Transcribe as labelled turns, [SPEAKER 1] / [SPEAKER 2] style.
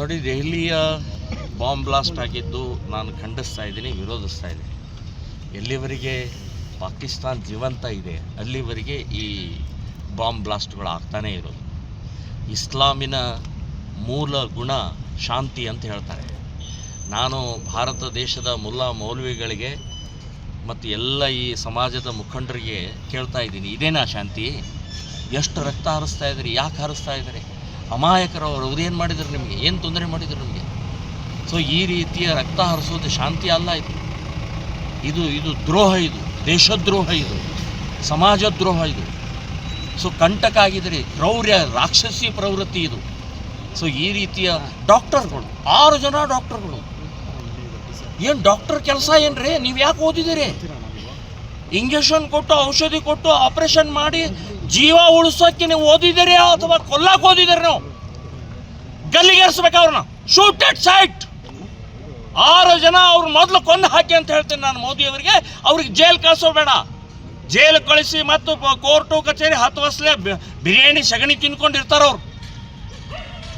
[SPEAKER 1] ನೋಡಿ, ದೆಹಲಿಯ bomb blast ಆಗಿದ್ದು ನಾನು ಖಂಡಿಸ್ತಾ ಇದ್ದೀನಿ, ವಿರೋಧಿಸ್ತಾ ಇದ್ದೀನಿ. ಎಲ್ಲಿವರೆಗೆ ಪಾಕಿಸ್ತಾನ್ ಜೀವಂತ ಇದೆ, ಅಲ್ಲಿವರೆಗೆ ಈ ಬಾಂಬ್ ಬ್ಲಾಸ್ಟ್ಗಳು ಆಗ್ತಾನೇ ಇರೋದು. ಇಸ್ಲಾಮಿನ ಮೂಲ ಗುಣ ಶಾಂತಿ ಅಂತ ಹೇಳ್ತಾರೆ. ನಾನು ಭಾರತ ದೇಶದ ಮುಲ್ಲಾ ಮೌಲ್ವಿಗಳಿಗೆ ಮತ್ತು ಎಲ್ಲ ಈ ಸಮಾಜದ ಮುಖಂಡರಿಗೆ ಕೇಳ್ತಾ ಇದ್ದೀನಿ, ಇದೇನಾ ಶಾಂತಿ? ಎಷ್ಟು ರಕ್ತ ಹರಿಸ್ತಾ ಇದ್ದೀರಿ, ಯಾಕೆ ಹರಿಸ್ತಾ ಇದ್ದಾರೆ? ಅಮಾಯಕರವರು ಅವ್ರು ಏನು ಮಾಡಿದ್ರು ನಿಮಗೆ? ಏನು ತೊಂದರೆ ಮಾಡಿದ್ರು ನಿಮಗೆ? ಸೊ ಈ ರೀತಿಯ ರಕ್ತ ಹರಿಸೋದು ಶಾಂತಿ ಅಲ್ಲ ಇದು. ಇದು ಇದು ದ್ರೋಹ ಇದು. ದೇಶದ್ರೋಹ ಇದು. ಸಮಾಜ ದ್ರೋಹ ಇದು. ಸೊ ಕಂಟಕ ಆಗಿದ್ರೆ ಕ್ರೌರ್ಯ, ರಾಕ್ಷಸಿ ಪ್ರವೃತ್ತಿ ಇದು. ಸೊ ಈ ರೀತಿಯ ಡಾಕ್ಟರ್ಗಳು, ಆರು ಜನ ಡಾಕ್ಟರ್ಗಳು. ಏನು ಡಾಕ್ಟರ್ ಕೆಲಸ ಏನ್ರಿ? ನೀವು ಯಾಕೆ ಓದಿದಿರಿ? ಇಂಜೆಕ್ಷನ್ ಕೊಟ್ಟು, ಔಷಧಿ ಕೊಟ್ಟು, ಆಪರೇಷನ್ ಮಾಡಿ ಜೀವ ಉಳಿಸೋಕ್ಕೆ ನೀವು ಓದಿದ್ದೀರಿ ಅಥವಾ ಕೊಲ್ಲಕ್ಕೆ ಓದಿದ್ದೀರಿ ನೀವು? ಗಲ್ಲಿಗೇರಿಸ್ಬೇಕು ಅವ್ರನ್ನ. ಎಟ್ ಸೈಟ್ ಆರು ಜನ ಅವ್ರ ಮೊದಲು ಕೊಂದು ಹಾಕಿ ಅಂತ ಹೇಳ್ತೀನಿ ನಾನು ಮೋದಿ ಅವರಿಗೆ. ಅವ್ರಿಗೆ ಜೈಲ್ ಕಳಿಸೋ ಬೇಡ. ಜೈಲ್ ಕಳಿಸಿ ಮತ್ತು ಕೋರ್ಟು, ಕಚೇರಿ ಹತ್ತು ವರ್ಷಲೇ ಬಿರಿಯಾನಿ ಸಗಣಿ ತಿನ್ಕೊಂಡಿರ್ತಾರೆ ಅವ್ರು.